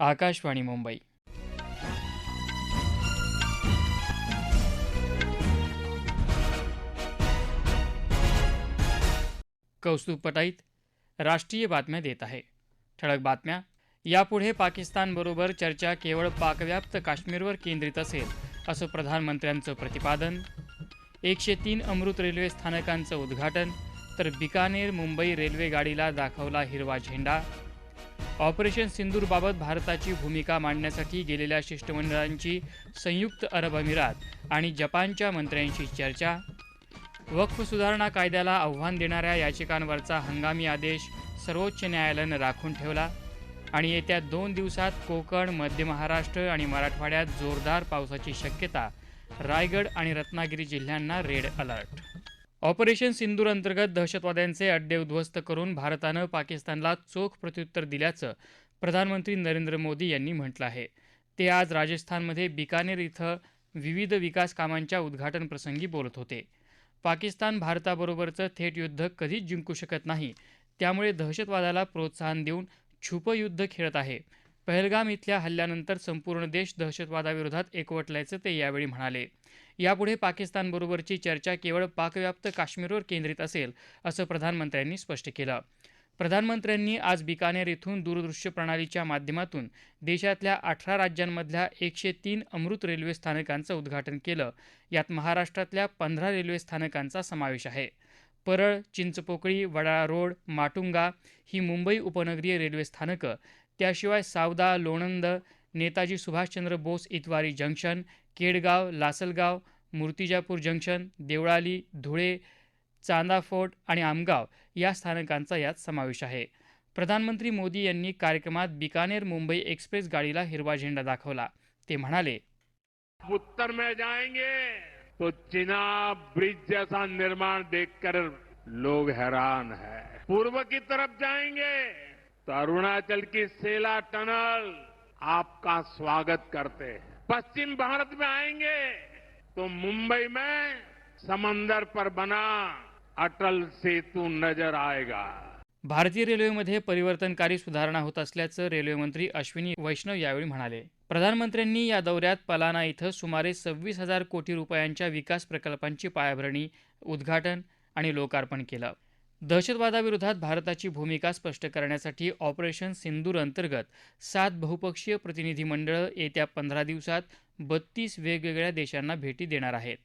आकाशवाणी मुंबई. कौस्तुभ पटाईत राष्ट्रीय बातम्या देत आहे. ठळक बातम्या. यापुढे पाकिस्तानबरोबर चर्चा केवळ पाकव्याप्त काश्मीरवर केंद्रित असेल असं प्रधानमंत्र्यांचं प्रतिपादन. एकशे तीन अमृत रेल्वे स्थानकांचं उद्घाटन तर बिकानेर मुंबई रेल्वे गाडीला दाखवला हिरवा झेंडा. ऑपरेशन सिंदूरबाबत भारताची भूमिका मांडण्यासाठी गेलेल्या शिष्टमंडळांची संयुक्त अरब अमिरात आणि जपानच्या मंत्र्यांशी चर्चा. वक्फ सुधारणा कायद्याला आव्हान देणाऱ्या याचिकांवरचा हंगामी आदेश सर्वोच्च न्यायालयानं राखून ठेवला आणि येत्या दोन दिवसात कोकण मध्य महाराष्ट्र आणि मराठवाड्यात जोरदार पावसाची शक्यता रायगड आणि रत्नागिरी जिल्ह्यांना रेड अलर्ट. ऑपरेशन सिंदूर अंतर्गत दहशतवाद्यांचे अड्डे उद्ध्वस्त करून भारतानं पाकिस्तानला चोख प्रत्युत्तर दिल्याचं प्रधानमंत्री नरेंद्र मोदी यांनी म्हटलं आहे. ते आज राजस्थानमध्ये बिकानेर इथं विविध विकास कामांच्या उद्घाटन प्रसंगी बोलत होते. पाकिस्तान भारताबरोबरचं थेट युद्ध कधीच जिंकू शकत नाही. त्यामुळे दहशतवादाला प्रोत्साहन देऊन छुपं युद्ध खेळत आहे. पहलगाम इथल्या हल्ल्यानंतर संपूर्ण देश दहशतवादाविरोधात एकवटल्याचं ते यावेळी म्हणाले. यापुढे पाकिस्तानबरोबरची चर्चा केवळ पाकव्याप्त काश्मीरवर केंद्रित असेल असं प्रधानमंत्र्यांनी स्पष्ट केलं. प्रधानमंत्र्यांनी आज बिकानेर इथून दूरदृश्य प्रणालीच्या माध्यमातून देशातल्या अठरा राज्यांमधल्या एकशे तीन अमृत रेल्वे स्थानकांचं उद्घाटन केलं. यात महाराष्ट्रातल्या पंधरा रेल्वे स्थानकांचा समावेश आहे. परळ चिंचपोकळी वडाळा रोड माटुंगा ही मुंबई उपनगरीय रेल्वे स्थानकं. त्याशिवाय सावदा लोणंद नेताजी सुभाषचंद्र बोस इतवारी जंक्शन केडगाव लासलगाव मूर्तिजापूर जंक्शन देवळाली धुळे चांदाफोट आणि आमगाव या स्थानकांचा यात समावेश आहे. प्रधानमंत्री मोदी यांनी कार्यक्रमात बिकानेर मुंबई एक्सप्रेस गाडीला हिरवा झेंडा दाखवला. ते म्हणाले उत्तर में जाएंगे। तो चिनाब ब्रिज जैसा निर्माण देखकर लोग हैरान है। पूर्व की तरफ़ जाएँगे तो अरुणाचल की सेला टनल आपका स्वागत करते हैं। पश्चिम भारत में आएँगे तो मुंबई में समंदर पर बना अटल सेतु नज़र आएगा। भारतीय रेल्वेमध्ये परिवर्तनकारी सुधारणा होत असल्याचं रेल्वेमंत्री अश्विनी वैष्णव यावेळी म्हणाले. प्रधानमंत्र्यांनी या दौऱ्यात पलाना इथं सुमारे सव्वीस हजार कोटी रुपयांच्या विकास प्रकल्पांची पायाभरणी उद्घाटन आणि लोकार्पण केलं. दहशतवादाविरोधात भारताची भूमिका स्पष्ट करण्यासाठी ऑपरेशन सिंदूर अंतर्गत सात बहुपक्षीय प्रतिनिधिमंडळं येत्या पंधरा दिवसात बत्तीस वेगवेगळ्या देशांना भेटी देणार आहेत.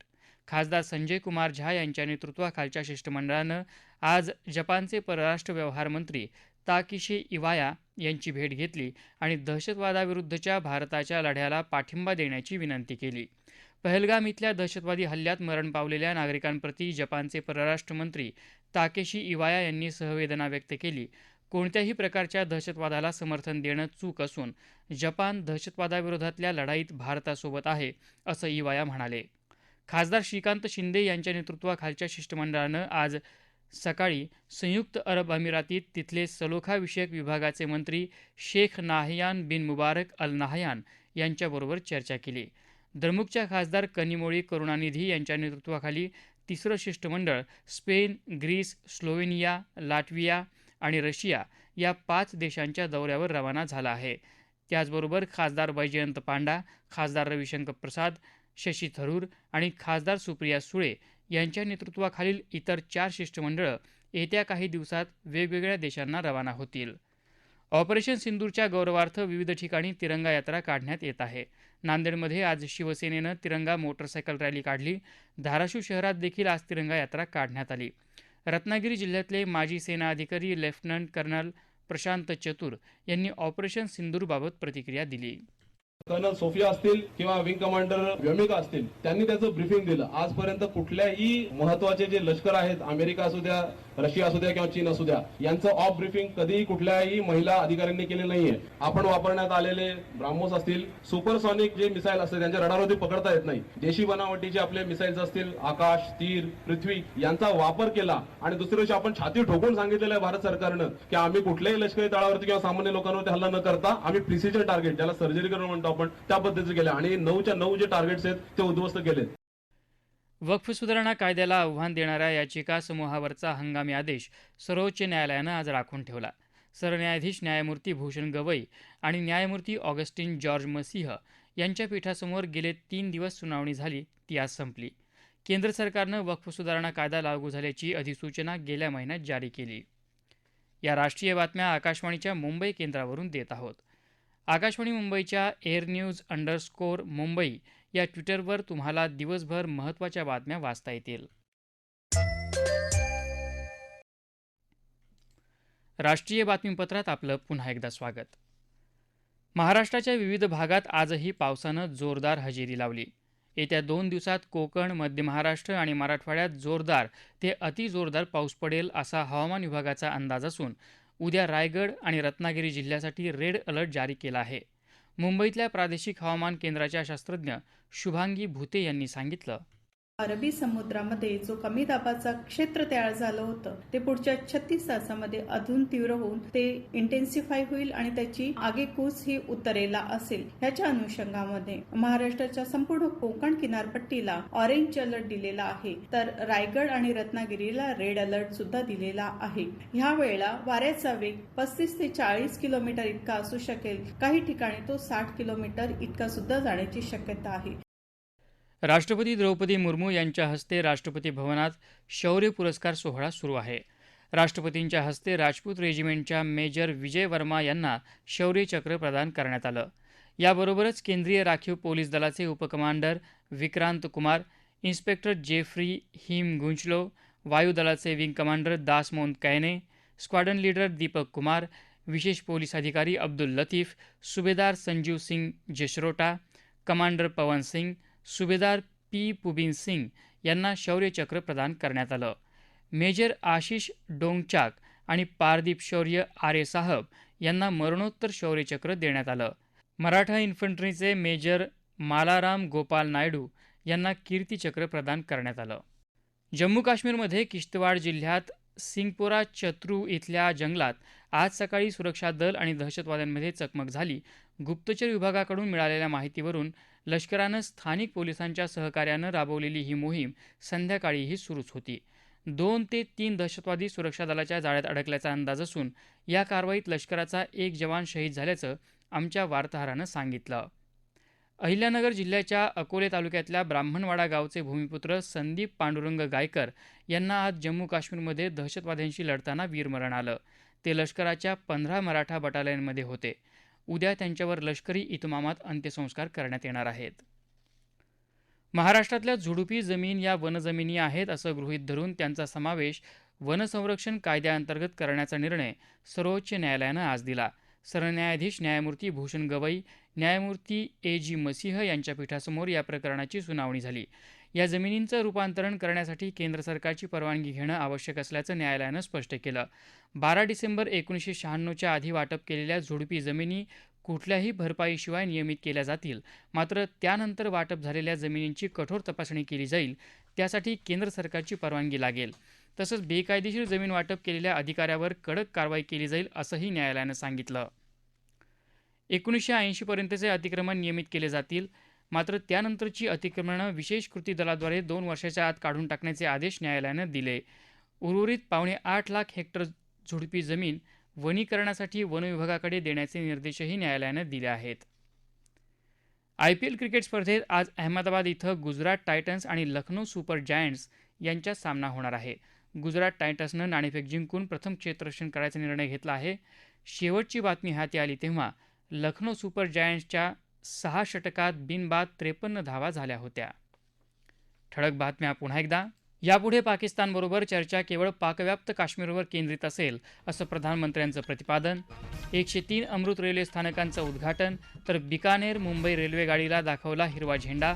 खासदार संजय कुमार झा यांच्या नेतृत्वाखालच्या शिष्टमंडळानं आज जपानचे परराष्ट्र व्यवहार मंत्री ताकिशी इवाया यांची भेट घेतली आणि दहशतवादाविरुद्धच्या भारताच्या लढ्याला पाठिंबा देण्याची विनंती केली. पहलगाम इथल्या दहशतवादी हल्ल्यात मरण पावलेल्या नागरिकांप्रती जपानचे परराष्ट्र मंत्री ताकेशी इवाया यांनी सहवेदना व्यक्त केली. कोणत्याही प्रकारच्या दहशतवादाला समर्थन देणं चूक असून जपान दहशतवादाविरोधातल्या लढाईत भारतासोबत आहे असं इवाया म्हणाले. खासदार श्रीकांत शिंदे यांच्या नेतृत्वाखालच्या शिष्टमंडळानं आज सकाळी संयुक्त अरब अमिरातीत तिथले सलोखाविषयक विभागाचे मंत्री Sheikh Nahyan bin Mubarak Al Nahyan यांच्याबरोबर चर्चा केली. द्रमुकच्या खासदार कनिमोळी करुणानिधी यांच्या नेतृत्वाखाली तिसरं शिष्टमंडळ स्पेन ग्रीस स्लोवेनिया लाटविया आणि रशिया या पाच देशांच्या दौऱ्यावर रवाना झाला आहे. त्याचबरोबर खासदार वैजयंत पांडा खासदार रविशंकर प्रसाद शशी थरूर आणि खासदार सुप्रिया सुळे यांच्या नेतृत्वाखालील इतर चार शिष्टमंडळं येत्या काही दिवसात वेगवेगळ्या देशांना रवाना होतील. ऑपरेशन सिंदूरच्या गौरवार्थ विविध ठिकाणी तिरंगा यात्रा काढण्यात येत आहे. नांदेडमध्ये आज शिवसेनेनं तिरंगा मोटरसायकल रॅली काढली. धाराशिव शहरात देखील आज तिरंगा यात्रा काढण्यात आली. रत्नागिरी जिल्ह्यातले माजी सेना अधिकारी लेफ्टनंट कर्नल प्रशांत चतुर यांनी ऑपरेशन सिंदूरबाबत प्रतिक्रिया दिली. कर्नल सोफिया असतील किंवा विंग कमांडर व्योमिका असतील त्यांनी त्याचं ब्रिफिंग दिलं. आजपर्यंत कुठल्याही महत्त्वाचे जे लष्कर आहेत अमेरिका असू द्या रशिया असू द्या किंवा चीन असू द्या यांचं ऑफ ब्रिफिंग कधीही कुठल्याही महिला अधिकाऱ्यांनी केले नाहीये. आपण वापरण्यात आलेले ब्राह्मोस असतील सुपरसॉनिक जे मिसाईल असते त्यांच्या रडारवरती पकडता येत नाही. देशी बनावटीचे आपले मिसाईल्स असतील आकाश तीर पृथ्वी यांचा वापर केला आणि दुसऱ्या दिवशी आपण छाती ठोकून सांगितलेलं आहे भारत सरकारनं की आम्ही कुठल्याही लष्करी तळावरती किंवा सामान्य लोकांवरती हल्ला न करता आम्ही प्रिसिजन टार्गेट ज्याला सर्जरी करून म्हणतो आपण त्या पद्धतीचे केले. आणि नऊच्या नऊ जे टार्गेट्स आहेत ते उद्ध्वस्त केलेत. वक्फ सुधारणा कायद्याला आव्हान देणाऱ्या याचिका समूहावरचा हंगामी आदेश सर्वोच्च न्यायालयानं आज राखून ठेवला. सरन्यायाधीश न्यायमूर्ती भूषण गवई आणि न्यायमूर्ती ऑगस्टिन जॉर्ज मसीह यांच्या पीठासमोर गेले तीन दिवस सुनावणी झाली ती आज संपली. केंद्र सरकारनं वक्फ सुधारणा कायदा लागू झाल्याची अधिसूचना गेल्या महिन्यात जारी केली. या राष्ट्रीय बातम्या आकाशवाणीच्या मुंबई केंद्रावरून देत आहोत. आकाशवाणी मुंबईच्या एअर न्यूज अंडरस्कोर मुंबई या ट्विटरवर तुम्हाला दिवसभर महत्त्वाच्या बातम्या वाचता येतील. राष्ट्रीय बातमीपत्रात आपलं पुन्हा एकदा स्वागत. महाराष्ट्राच्या विविध भागात आजही पावसानं जोरदार हजेरी लावली. येत्या दोन दिवसात कोकण मध्य महाराष्ट्र आणि मराठवाड्यात जोरदार ते अतिजोरदार पाऊस पडेल असा हवामान विभागाचा अंदाज असून उद्या रायगड आणि रत्नागिरी जिल्ह्यासाठी रेड अलर्ट जारी केला आहे. मुंबईतल्या प्रादेशिक हवामान केंद्राच्या शास्त्रज्ञ शुभांगी भुते यांनी सांगितलं. अरबी समुद्रामध्ये जो कमी दाबाचा क्षेत्र तयार झालं होतं ते पुढच्या छत्तीस तासामध्ये अधून तीव्र होऊन ते इंटेन्सिफाय होईल आणि त्याची आगेकूच ही उत्तरेला असेल. ह्याच्या अनुषंगामध्ये महाराष्ट्राच्या संपूर्ण कोकण किनारपट्टीला ऑरेंज अलर्ट दिलेला आहे. तर रायगड आणि रत्नागिरीला रेड अलर्ट सुद्धा दिलेला आहे. ह्या वेळेला वाऱ्याचा वेग पस्तीस ते चाळीस किलोमीटर इतका असू शकेल. काही ठिकाणी तो साठ किलोमीटर इतका सुद्धा जाण्याची शक्यता आहे. राष्ट्रपती द्रौपदी मुर्मू यांच्या हस्ते राष्ट्रपती भवनात शौर्य पुरस्कार सोहळा सुरू आहे. राष्ट्रपतींच्या हस्ते राजपूत रेजिमेंटच्या मेजर विजय वर्मा यांना शौर्यचक्र प्रदान करण्यात आलं. याबरोबरच केंद्रीय राखीव पोलीस दलाचे उपकमांडर विक्रांत कुमार इन्स्पेक्टर जेफ्री हिम गुंचलो वायुदलाचे wing commander Dasmon Kaine squadron leader Deepak Kumar विशेष पोलीस अधिकारी अब्दुल लतीफ सुभेदार संजीव सिंग जशरोटा कमांडर पवन सिंग सुभेदार पी. पुबिन सिंग यांना शौर्यचक्र प्रदान करण्यात आलं. मेजर आशिष डोंगचाक आणि पारदीप शौर्य आरे साहब यांना मरणोत्तर शौर्यचक्र देण्यात आलं. मराठा इन्फंट्रीचे मेजर मालाराम गोपाल नायडू यांना कीर्तीचक्र प्रदान करण्यात आलं. जम्मू काश्मीरमध्ये किश्तवाड जिल्ह्यात सिंगपोरा चत्रू इथल्या जंगलात आज सकाळी सुरक्षा दल आणि दहशतवाद्यांमध्ये चकमक झाली. गुप्तचर विभागाकडून मिळालेल्या माहितीवरून लष्करानं स्थानिक पोलिसांच्या सहकार्यानं राबवलेली ही मोहीम संध्याकाळीही सुरूच होती. दोन ते तीन दहशतवादी सुरक्षा दलाच्या जाळ्यात अडकल्याचा अंदाज असून या कारवाईत लष्कराचा एक जवान शहीद झाल्याचं आमच्या वार्ताहरानं सांगितलं. अहिल्यानगर जिल्ह्याच्या अकोले तालुक्यातल्या ब्राह्मणवाडा गावचे भूमिपुत्र संदीप पांडुरंग गायकर यांना आज जम्मू काश्मीरमध्ये दहशतवाद्यांशी लढताना वीरमरण आलं. ते लष्कराच्या पंधरा मराठा बटालियनमध्ये होते. उद्या त्यांच्यावर लष्करी इतमामात अंत्यसंस्कार करण्यात येणार आहेत. महाराष्ट्रातल्या झुडुपी जमीन या वनजमिनी आहेत असं गृहीत धरून त्यांचा समावेश वनसंरक्षण कायद्याअंतर्गत करण्याचा निर्णय सर्वोच्च न्यायालयानं आज दिला. सरन्यायाधीश न्यायमूर्ती भूषण गवई न्यायमूर्ती ए जी मसीह यांच्या पीठासमोर या प्रकरणाची सुनावणी झाली. या जमिनींचं रूपांतरण करण्यासाठी केंद्र सरकारची परवानगी घेणं आवश्यक असल्याचं न्यायालयानं स्पष्ट केलं. बारा डिसेंबर एकोणीसशे शहाण्णवच्या आधी वाटप केलेल्या झुडपी जमिनी कुठल्याही भरपाईशिवाय नियमित केल्या जातील. मात्र त्यानंतर वाटप झालेल्या जमिनींची कठोर तपासणी केली जाईल. त्यासाठी केंद्र सरकारची परवानगी लागेल. तसंच बेकायदेशीर जमीन वाटप केलेल्या अधिकाऱ्यावर कडक कारवाई केली जाईल असंही न्यायालयानं सांगितलं. एकोणीसशे ऐंशीपर्यंतचे अतिक्रमण नियमित केले जातील. मात्र त्यानंतरची अतिक्रमणं विशेष कृती दलाद्वारे दोन वर्षाच्या आत काढून टाकण्याचे आदेश न्यायालयानं दिले. उर्वरित पावणे आठ लाख हेक्टर झुडपी जमीन वनीकरणासाठी वन विभागाकडे देण्याचे निर्देशही न्यायालयानं दिले आहेत. आय पी एल क्रिकेट स्पर्धेत आज अहमदाबाद इथं गुजरात टायटन्स आणि लखनौ सुपर जायंट्स यांच्यात सामना होणार आहे. गुजरात टायटन्सनं नाणेफेक जिंकून प्रथम क्षेत्ररक्षण करायचा निर्णय घेतला आहे. शेवटची बातमी हाती आली तेव्हा लखनौ सुपर जायंट्सच्या सहा षटकात बिनबाद त्रेपन्न धावा झाल्या होत्या. ठळक बातम्या पुन्हा एकदा. यापुढे पाकिस्तानबरोबर चर्चा केवळ पाकव्याप्त काश्मीरवर केंद्रित असेल असं प्रधानमंत्र्यांचं प्रतिपादन. एकशे तीन अमृत रेल्वे स्थानकांचं उद्घाटन तर बिकानेर मुंबई रेल्वे गाडीला दाखवला हिरवा झेंडा.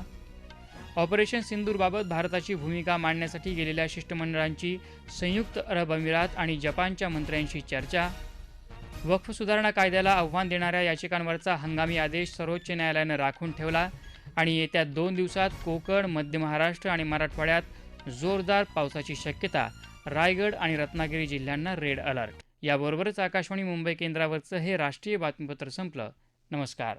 ऑपरेशन सिंदूरबाबत भारताची भूमिका मांडण्यासाठी गेलेल्या शिष्टमंडळांची संयुक्त अरब अमिरात आणि जपानच्या मंत्र्यांशी चर्चा. वक्फ सुधारणा कायद्याला आव्हान देणाऱ्या याचिकांवरचा हंगामी आदेश सर्वोच्च न्यायालयानं राखून ठेवला आणि येत्या दोन दिवसात कोकण मध्य महाराष्ट्र आणि मराठवाड्यात जोरदार पावसाची शक्यता रायगड आणि रत्नागिरी जिल्ह्यांना रेड अलर्ट. याबरोबरच आकाशवाणी मुंबई केंद्रावरचं हे राष्ट्रीय बातमीपत्र संपलं. नमस्कार.